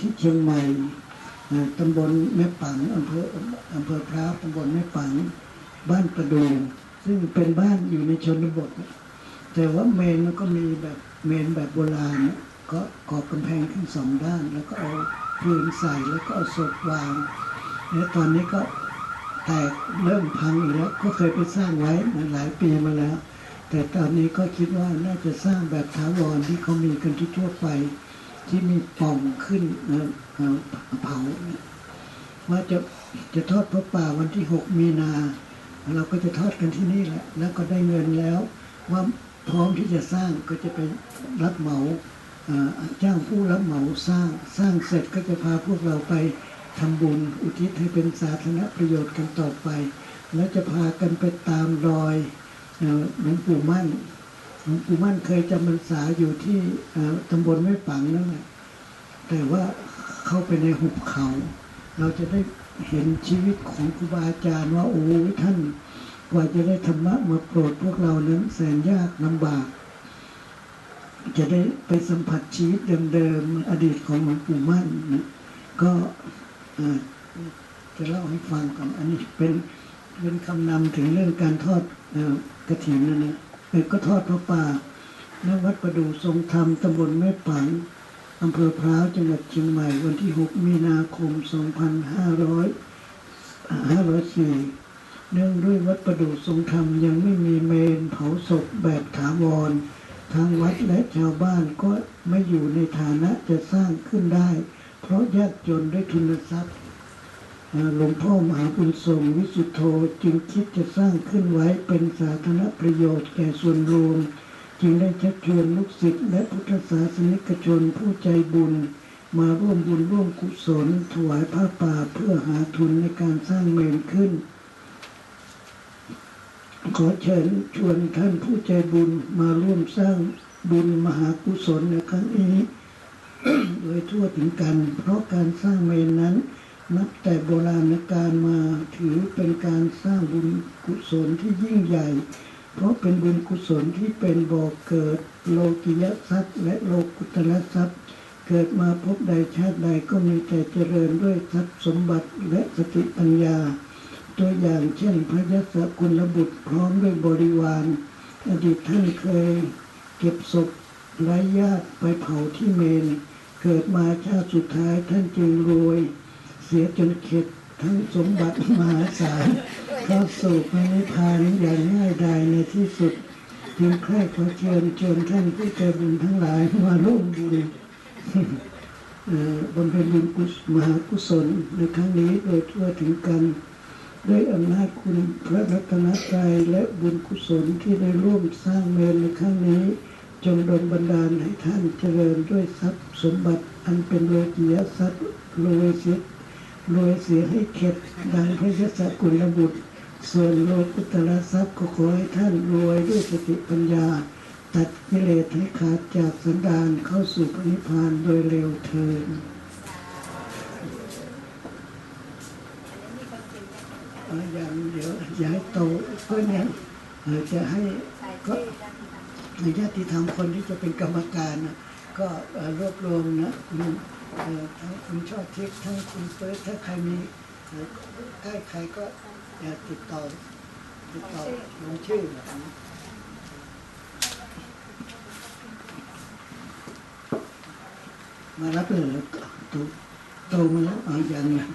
ที่เชียงใหม่ตำบลแม่ปังอำเภออำเภอพร้าวตำบลแม่ปังบ้านประดูซึ่งเป็นบ้านอยู่ในชนบท แต่ว่าเมนมันก็มีแบบเมนแบบโบราณก็ก่อกำแพงขึ้นสองด้าน แล้วก็เอาพื้นใส่แล้วก็เอาศพวางแล้วตอนนี้ก็แตกเริ่มพังอีกแล้วก็เคยไปสร้างไว้มาหลายปีมาแล้ว แต่ตอนนี้ก็คิดว่าน่าจะสร้างแบบถาวรที่เขามีกันทั่วไป ที่มีป่องขึ้นเอ่อเผาว่าจะจะทอดพระป่าวันที่หกมีนา เราก็จะทอดกันที่นี่แหละ แล้วก็ได้เงินแล้ว ว่าพร้อมที่จะสร้างก็จะไปรับเหมาจ้างผู้รับเหมาสร้างสร้างเสร็จก็จะพาพวกเราไปทำบุญอุทิศให้เป็นสาธารณประโยชน์กันต่อไป แล้วจะพากันไปตามรอยหลวงปู่มั่น ปู่มั่นเคยจำพรรษาอยู่ที่ตำบลแม่ปังนั่นแหละแต่ว่าเข้าไปในหุบเขา เราจะได้เห็นชีวิตของครูบาอาจารย์ว่าโอ้ท่านกว่าจะได้ธรรมะมาโปรดพวกเรานั้นแสนยากลำบาก จะได้ไปสัมผัสชีวิตเดิมๆอดีตของหลวงปู่มั่นนะก็จะเล่าให้ฟังก่อนอันนี้เป็นเป็นคำนำถึงเรื่องการทอดกระถิ่นนะนะ เออก็ทอดพระป่าณวัดประดูทรงธรรมตำบลแม่ปังอำเภอพร้าวจังหวัดเชียงใหม่วันที่ 6 มีนาคม2500 504 เนื่องด้วยวัดประดูทรงธรรมยังไม่มีเมนเผาศพแบบถาวร ทางวัดและชาวบ้านก็ไม่อยู่ในฐานะจะสร้างขึ้นได้ เพราะยากจนด้วยทุนทรัพย์ หลวงพ่อมหาบุญทรงวิสุทโธจึงคิดจะสร้างขึ้นไว้เป็นสาธารณประโยชน์แก่ส่วนรวม จึงได้ชักชวนลูกศิษย์และพุทธศาสนิกชนผู้ใจบุญ มาร่วมบุญร่วมกุศล ถวายผ้าป่าเพื่อหาทุนในการสร้างเมนขึ้น ขอเชิญชวนท่านผู้ใจบุญมาร่วมสร้างบุญมหากุศลในครั้งนี้ โดยทั่วถึงกัน เพราะการสร้างเมนนั้น นับแต่โบราณกาลมาถือเป็นการสร้างบุญกุศลที่ยิ่งใหญ่ เพราะเป็นบุญกุศลที่เป็นบ่อกเกิดโลกิยทรัพย์ และโลกุตละทรัพย์ เกิดมาพบใดชาติใดก็มีแต่เจริญด้วยทรัพย์สมบัติและสติปัญญา ตัวอย่างเช่นพระยศกุลบุตรพร้อมด้วยบริวาร อดีตท่านเคยเก็บศพไร้ญาติไปเผาที่เมน เกิดมาชาติสุดท้ายท่านจึงรวย เสียจนเข็ดทั้งสมบัติมหาศาลเข้าสู่พระนิพพานอย่างง่ายดายในที่สุดจึงใคร่ขอเชิญเชิญท่านผู้ใจบุญทั้งหลายมาร่วมบุญเอ่อบนเป็นบุญกุศมหากุศลในครั้งนี้โดยทั่วถึงกัน ด้วยอำนาจคุณพระรัตนตรัยและบุญกุศลที่ได้ร่วมสร้างเมนในครั้งนี้ จงดลบันดาลให้ท่านเจริญด้วยทรัพย์สมบัติอันเป็นโลกียทรัพย์รวยเสีย รวยเสียให้เข็ดดังพระยศกุลบุตร ส่วนโลกุตละทรัพย์ก็ขอให้ท่านรวยด้วยสติปัญญา ตัดกิเลสให้ขาดจากสันดานเข้าสู่พระนิพพานโดยเร็วเทินอย่างเดี๋ยวย้ายโตเพื่อนเนี่ยจะให้ก็ญาติธรรมคนที่จะเป็นกรรมการนะ ก็รวบรวมนะคุณทั้งคุณชอบทิพย์ทั้งคุณเฟิร์สถ้าใครมีใกล้ใครก็อย่าติดต่อติดต่อลงชื่อนะมารับเลยเหรอโตโตมาแล้วอาอย่างเนี้ย